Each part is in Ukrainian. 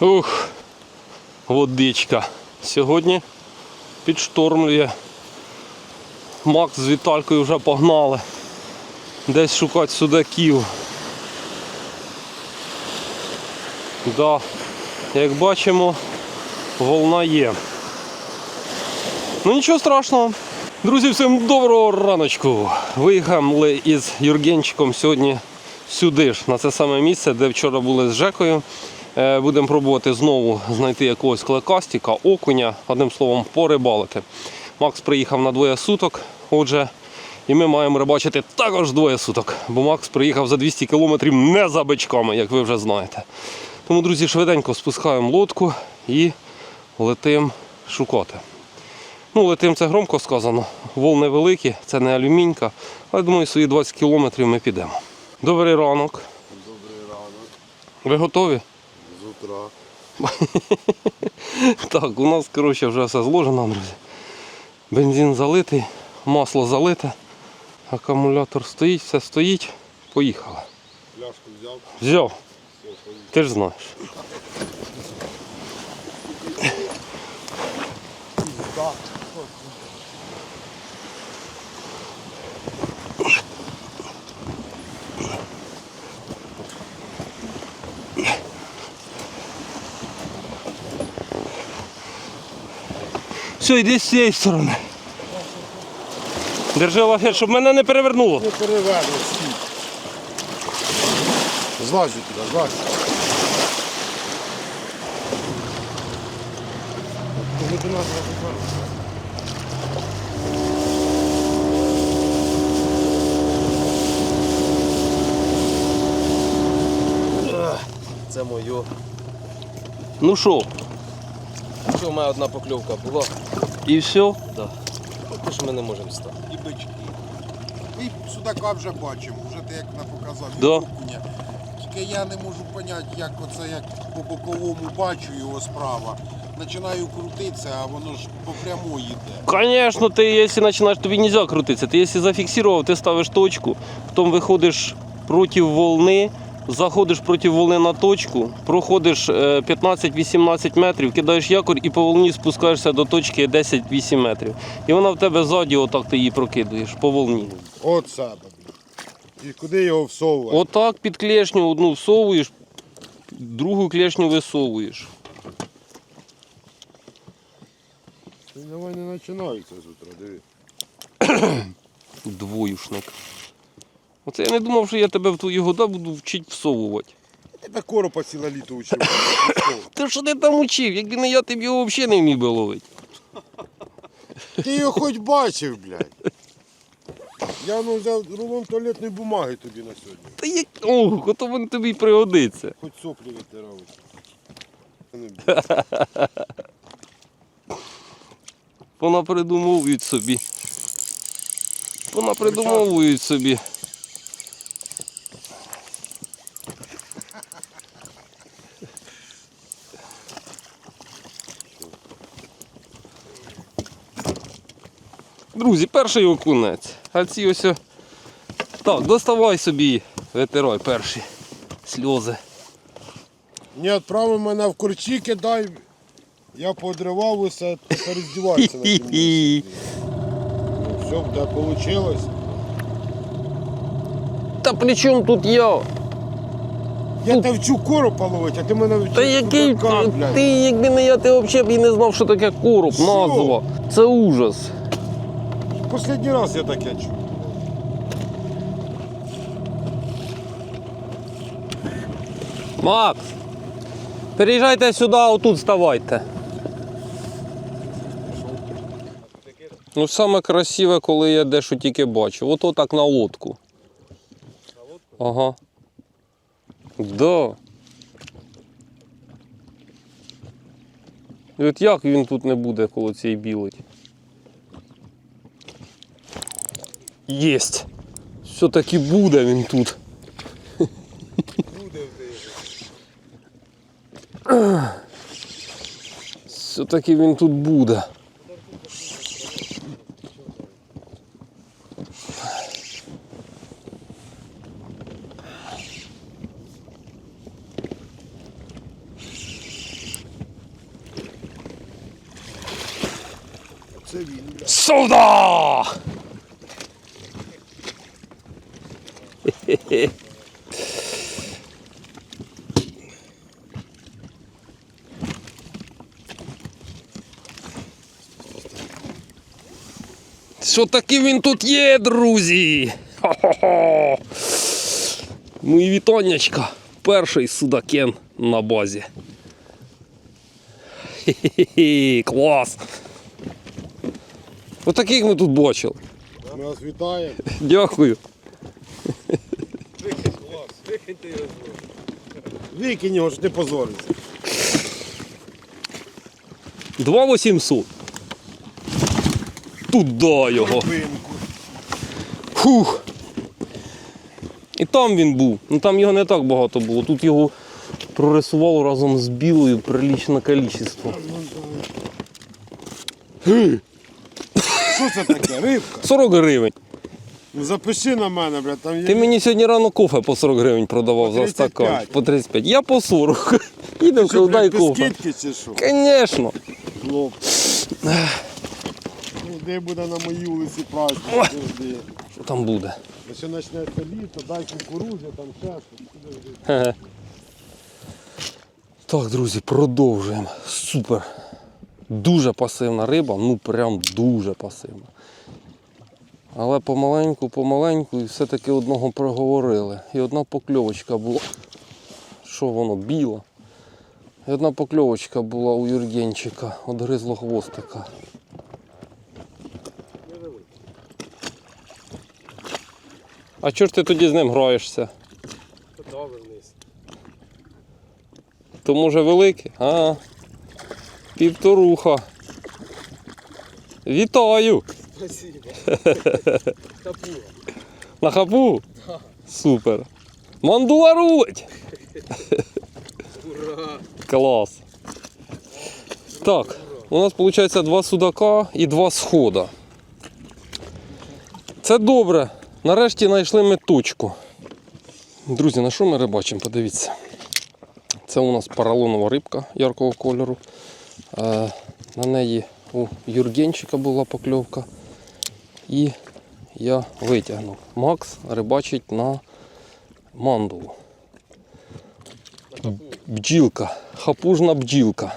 Ух, водичка. Сьогодні підштормлює. Макс з Віталькою вже погнали. Десь шукати судаків. Да, як бачимо, волна є. Ну нічого страшного. Друзі, всім доброго раночку. Виїхали із Юргенчиком сьогодні сюди ж, на це саме місце, де вчора були з Жекою. Е, Будемо пробувати знову знайти якогось клекастика, окуня, одним словом, порибалити. Макс приїхав на двоє суток, отже, і ми маємо рибачити також двоє суток, бо Макс приїхав за 200 кілометрів не за бичками, як ви вже знаєте. Тому, друзі, швиденько спускаємо лодку і летим шукати. Ну, летим це громко сказано. Волни великі, це не алюмінька, але думаю, свої 20 кілометрів ми підемо. Добрий ранок. Добрий ранок, Ви готові? З утра. Так, у нас, коротше, вже все зложено, друзі. Бензин залитий, масло залите, акумулятор стоїть, все стоїть. Поїхали. Пляшку взяв, Взяв, ти ж знаєш. Все, йди з цієї сторони. Держи лафет, щоб мене не перевернуло. Не переверни, стій. Злазь туди, злазь. Це моє. Ну що, Що в мене одна покльовка була, і все? да. Поки що ми не можемо стати. І бички. І судака вже бачимо, вже ти як не показав. Да. Тільки я не можу зрозуміти, як оце як по боковому бачу його справа. Починаю крутитися, а воно ж по прямой йде. Конечно, ти, якщо починаєш, тобі не можна крутитися. Ти якщо зафіксував, ти ставиш точку, потім виходиш проти волни, заходиш проти волни на точку, проходиш е, 15-18 метрів, кидаєш якорь і по волні спускаєшся до точки 10-8 метрів. І вона в тебе ззаді, отак ти її прокидуєш по волні. От себе. І куди його всовувати? Отак під клешню одну всовуєш, другу клешню висовуєш. Давай не починається з утра, диви. Двоюшник. Оце я не думав, що я тебе в твої года буду вчити всовувати. Тебе коропа ціле літо учив. Ти що ти там учив? Якби не я, ти б його взагалі не вмів би ловити. Ти його хоч бачив, блядь. Я ну, взяв рулон туалетної бумаги тобі на сьогодні. Та як. Ох, ото він тобі й пригодиться. Хоч соплі витирав. Вона придумовують собі. Вона придумовують собі. Друзі, перший окунець. А ці ось. Так, доставай собі, витирай перші сльози. Не відправив мене в корчі, кидай. Я подривав усе, тепер здівається на цьому. Все, в вийшло. Та при чому тут я? Я тебе вчу коропа ловити, а ти мене вчиш Та який ти, ти, якби не я, ти взагалі б і не знав, що таке короб, Що? назва. Це ужас. Последній раз я таке чув. Макс, переїжджайте сюди, отут ставайте. Ну, саме красиве, коли я дещо тільки бачу. Ото так на лодку. На лодку? Ага. Да. І от як він тут не буде коло цієї білої? Єсть. Все таки буде він тут. Буде Все таки він тут буде. Це. Солда! Що таки він тут є, друзі? Хо-хо-хо! Мої вітаннячка. Перший судакен на базі. Хе-хе-хе, клас! Отаких ми тут бачили. Ми вас вітаємо. Дякую. Викинь його ж не позориться. 2800. Туда його. Фух. І там він був. Ну там його не так багато було. Тут його прорисувало разом з білою прилічне кількість. Що це таке? Рибка? 40 гривень. Ну запиши на мене, блядь, там є. Ти мені сьогодні рано кофе по 40 гривень продавав По за 35. стакан. По 35. Я по 40. Їдемо, що, дай блядь, кофе. скидки чи що? Звісно. Хлоп. Ну, Де буде на моїй вулиці праздник? Що там буде? Якщо почнеться літо, дай кукурудзя, там ще щось. Так, друзі, продовжуємо. Супер. Дуже пасивна риба, ну прям дуже пасивна. Але помаленьку, помаленьку і все-таки одного проговорили. І одна покльовочка була. Що воно, біла. І одна покльовочка була у Юргенчика, от гризло хвостика. А чого ти тоді з ним граєшся? То може великий? А. Півторуха. Вітаю! Спасибо. Капуга. На хапу? Супер. Мандуларуть! Ура! Клас. Так, у нас виходить два судака і два схода. Це добре. Нарешті знайшли ми точку. Друзі, на що ми рибачимо? Подивіться. Це у нас поролонова рибка яркого кольору. Е, на неї у Юргенчика була покльовка. І я витягнув. Макс рибачить на мандулу. Бджілка, хапужна бджілка.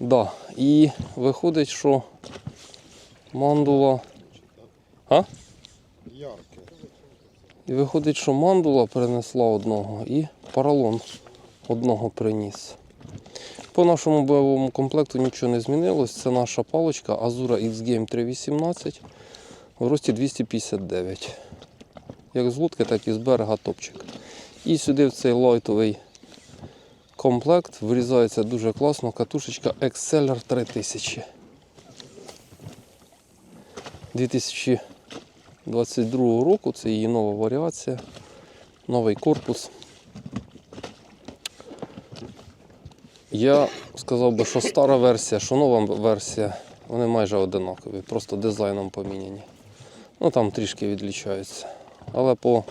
Да. І виходить, що мандула. А? І виходить, що мандула принесла одного і поролон одного приніс. По нашому бойовому комплекту нічого не змінилось. Це наша паличка Azura X-Game 318 в рості 259. Як з лодки, так і з берега топчик. І сюди в цей лайтовий комплект вирізається дуже класно катушечка Exceller 3000. 2022 року це її нова варіація, новий корпус. Я сказав би, що стара версія, що нова версія, вони майже одинакові, просто дизайном поміняні. Ну там трішки відлічаються. Але по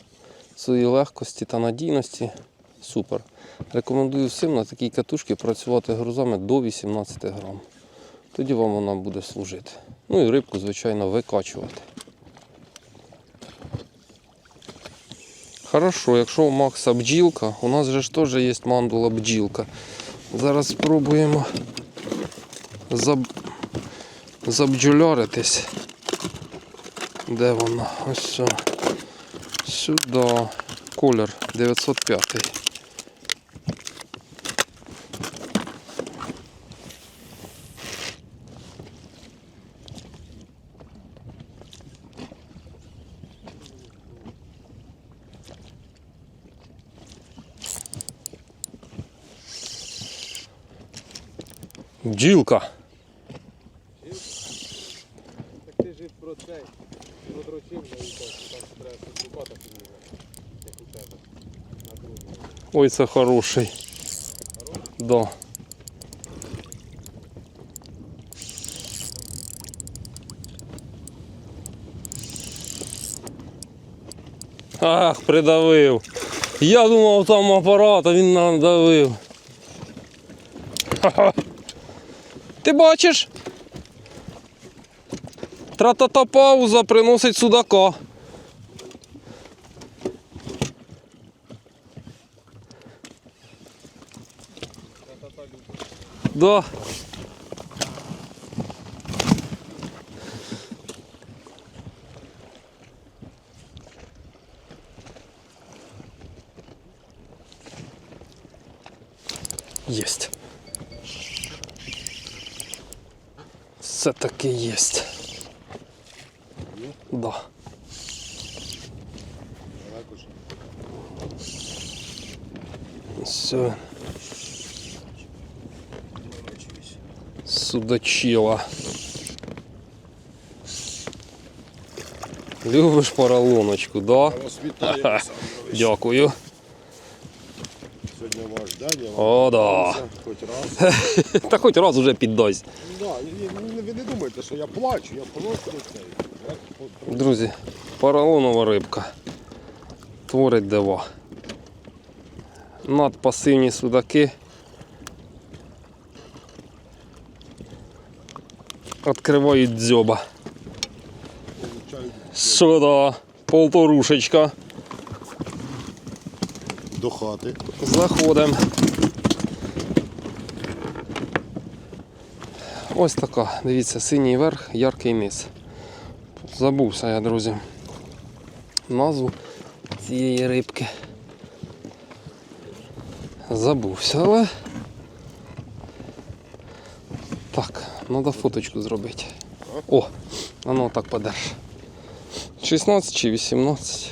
своїй легкості та надійності супер. Рекомендую всім на такій катушці працювати грузами до 18 грам. Тоді вам вона буде служити. Ну і рибку, звичайно, викачувати. Хорошо, якщо у Макса бджілка, у нас же ж теж є мандула бджілка. Зараз спробуємо заб... забджульоритись. Де воно? Ось. Сюди. Колір 905. Бджілка. Так ти ж про цей. Про дрочив на що там треба шукати піднімати. Як у тебе. На другому. Ой, це хороший. Да. Ах, придавив. Я думав, там апарат, а він надавив. Ха-ха. Ти бачиш? Тра-та-та пауза приносить судака. Да. Єсть. Все таки єсть. Да. Все. Судачила. Любиш поролоночку, да? Дякую. Сьогодні ваш день, я О, да. Хоч раз. Та хоч раз уже піддасть. Да, і- і ви не думайте, що я плачу, я просто цей. я Друзі, поролонова рибка. Творить дива. Надпасивні судаки. Відкривають дзьоба. получаю Що да? Полторушечка. до хати. Заходимо. Ось така, дивіться, синій верх, яркий низ. Забувся я, друзі. Назву цієї рибки. Забувся, але. Так, треба фоточку зробити. О, ну так подерж. 16 чи 18.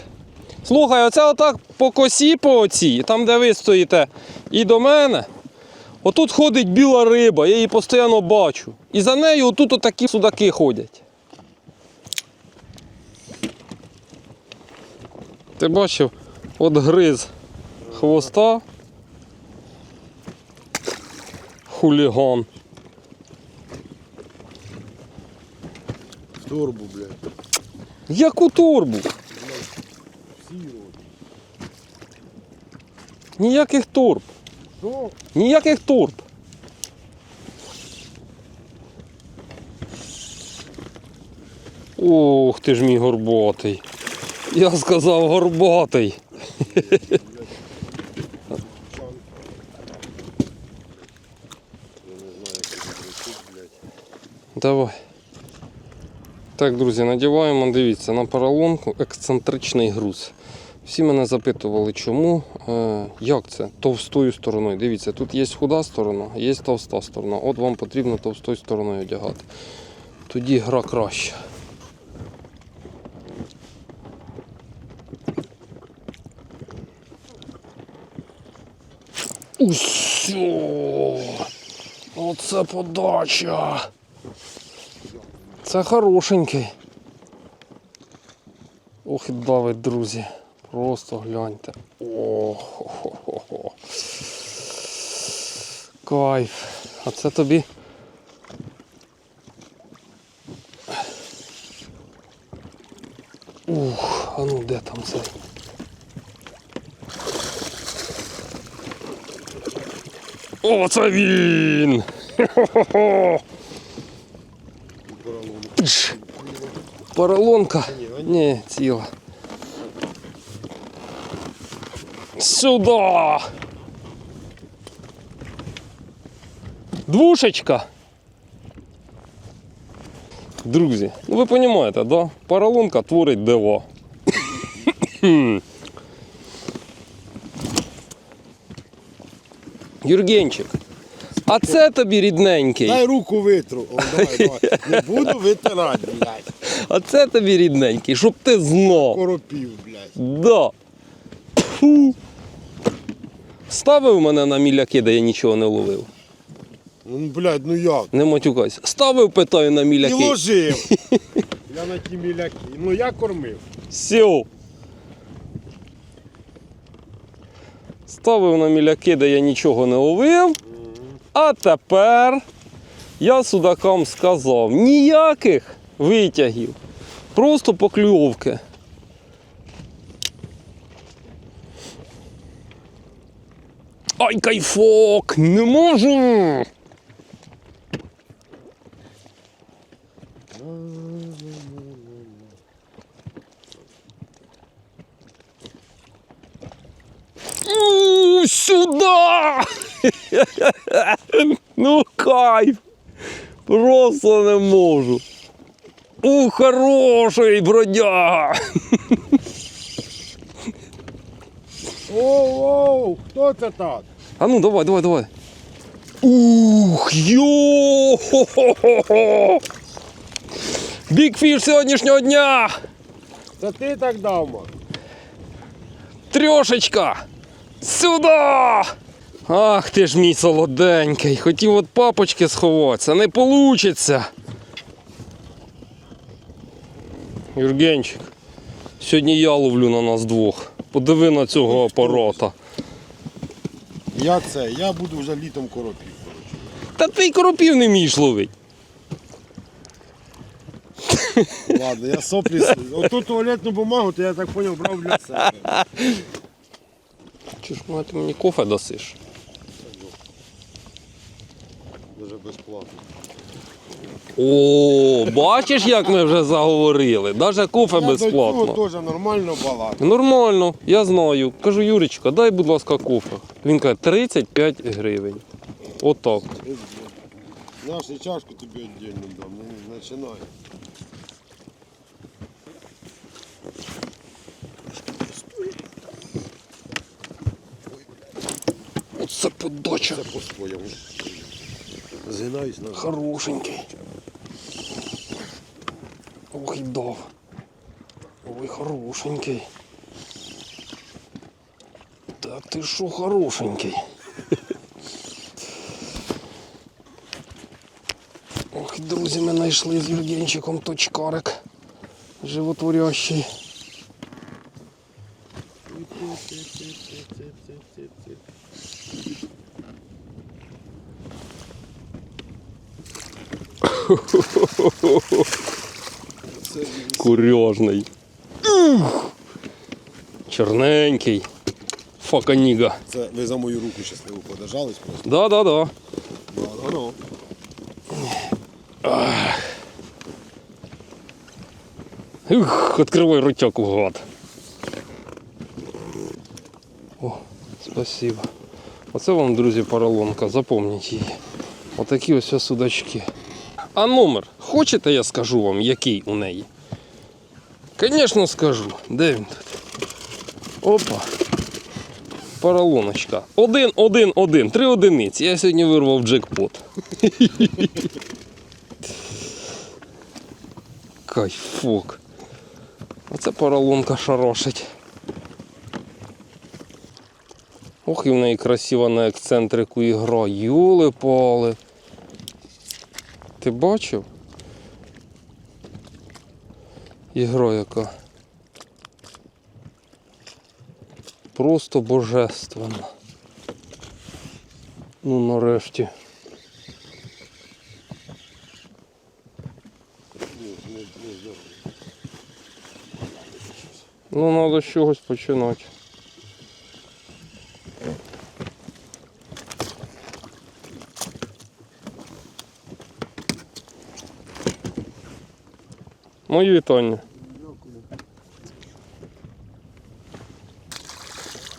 Слухай, оце отак по косі по оцій, там де ви стоїте, і до мене. Отут ходить біла риба, я її постійно бачу. І за нею отут отакі судаки ходять. Ти бачив, от гриз хвоста. Хуліган. В турбу, блядь. Яку турбу? Всі. Ніяких турб. Ніяких турб. Ух ти ж мій горботий. Я сказав блядь. Давай. Так, друзі, надіваємо, дивіться, на поролонку ексцентричний груз. Всі мене запитували, чому, е, як це товстою стороною. Дивіться, тут є худа сторона, є товста сторона. От вам потрібно товстою стороною одягати. Тоді гра краща. Усьо! Оце подача! Це хорошенький. Ох давить, друзі. Просто гляньте. О-хо-хо-хо. Кайф. А це тобі. Ух, а ну де там це? О, це він! Хо-хо-хо! Поролонка. Ні, ціла. Сюда. Двушечка. Друзі, ну ви розумієте, да? Поролонка творить диво. Юргенчик, а це тобі рідненький. Дай руку витру. О, давай, давай. Не буду витирати, блядь. А це тобі рідненький, щоб ти знав. Коропів, блядь. Да. Фу. Ставив мене на міляки, де я нічого не ловив. Ну, блядь, ну як? Не матюкайся. Ставив, питаю на І міляки. ложив. Я на ті міляки. Ну я кормив. Сів. Ставив на міляки, де я нічого не ловив. А тепер я судакам сказав: ніяких витягів. Просто покльовки. Ай, кайфок! Не можу! Сюда! ну кайф! Просто не можу. У хороший бродяга! Оу, оу, хто це так? А ну давай, давай, давай. Ух, йо! Бікфіш сьогоднішнього дня! Це ти так дав, Мак? Трьошечка! Сюда! Ах ти ж мій солоденький. Хотів от папочки сховатися, не получиться. Юргенчик, сьогодні я ловлю на нас двох. Подиви на цього апарата. Я це, я буду вже літом коропів. Та ти й коропів не вмієш ловити. Ладно, я соплі. Оту туалетну бумагу, то я так зрозумів, брав для себе. Чи ж може, ти мені кофе досиш? Дуже безплатно. О, бачиш, як ми вже заговорили. Навіть кофе безплатно. теж нормально балакав. Нормально, я знаю. Кажу, Юрічка, дай, будь ласка, кофе. Він каже, 35 гривень. Отак. Нашу чашку тобі віддільно дам, не починай. Оце подача. Це по-своєму. Згинаюсь на Хорошенький. Ох, і дав. Ой, хорошенький. Та ти що хорошенький. Ох, друзі, ми знайшли з Юргенчиком точкарик животворящий. Курьожний. Чорненький. Факаніга. Це ви за мою руку щасливо подержались просто. Да, да, да. Да, да, ну. Ух, відкривай ротяк, гад. О, спасибо. Оце вам, друзі, поролонка, запомніть її. Отакі ось судачки. А номер, хочете, я скажу вам, який у неї? Звісно, скажу. Де він тут? Опа. Поролоночка. Один, один, один. Три одиниці. Я сьогодні вирвав джекпот. Кайфок. Оце поролонка шарошить. Ох, і в неї красиво на ексцентрику ігра. Юли пали. Ти бачив? Ігра яка. Просто божественна. Ну нарешті. Ну, треба з чогось починати. Мої вітання.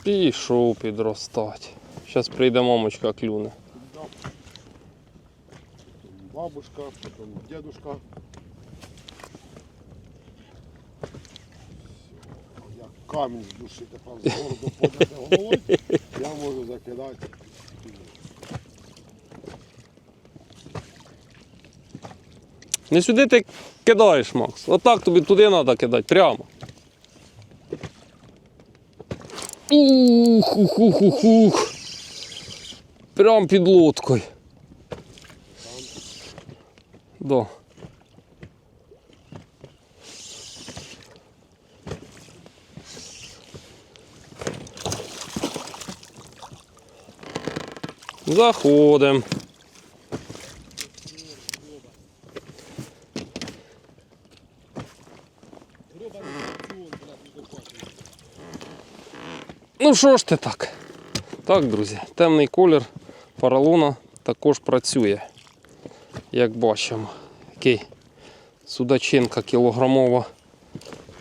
Пішов підростати. Зараз прийде мамочка клюне. Бабушка, потім дедушка. Як камінь з душі тепер з гордо подняти головою, я можу закидати. Не сюди ти кидаєш, Макс. Отак тобі туди треба кидати, прямо. Ух, ух, ух, ух, ух. Прям під лодкою. Да. Заходимо. Ну що ж ти так? Так, друзі, темний колір поролона також працює. Як бачимо. Такий судачинка кілограмова,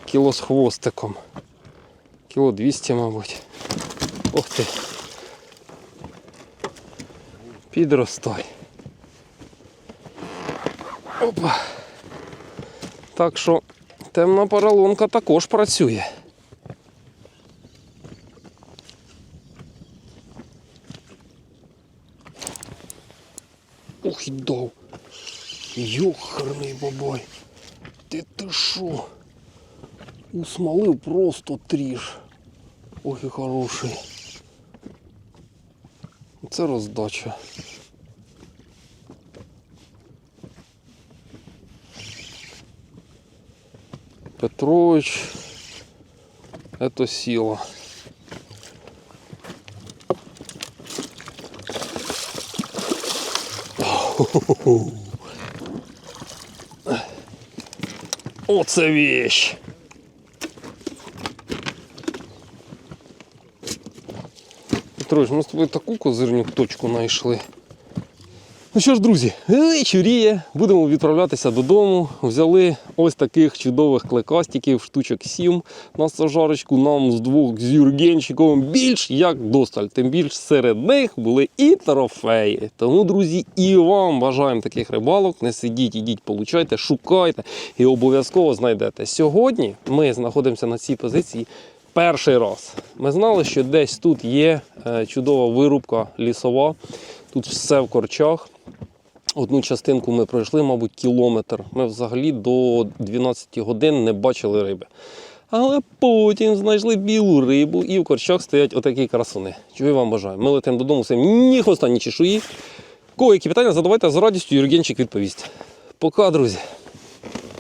кіло з хвостиком. Кіло 200, мабуть. Ох ти. Підростай. Опа. Так що темна поролонка також працює. Усмолив просто тріж. Ох і хороший. Це роздача. Петрович. Это сила. Оце вещь. Петрович, ми з тобою таку козирню точку знайшли. Ну що ж, друзі, вечоріє, будемо відправлятися додому. Взяли ось таких чудових клекастиків, штучок 7 на сажарочку. Нам з двох з Юргенчиком більш як досталь. Тим більш серед них були і трофеї. Тому, друзі, і вам бажаємо таких рибалок. Не сидіть, ідіть, получайте, шукайте і обов'язково знайдете. Сьогодні ми знаходимося на цій позиції. Перший раз ми знали, що десь тут є е, чудова вирубка лісова. Тут все в корчах. Одну частинку ми пройшли, мабуть, кілометр. Ми взагалі до 12 годин не бачили риби. Але потім знайшли білу рибу і в корчах стоять отакі красуни. Чого я вам бажаю? Ми летимо додому, все ні хвоста, ні чешуї. Кого які питання задавайте з радістю, Юргенчик відповість. Пока, друзі.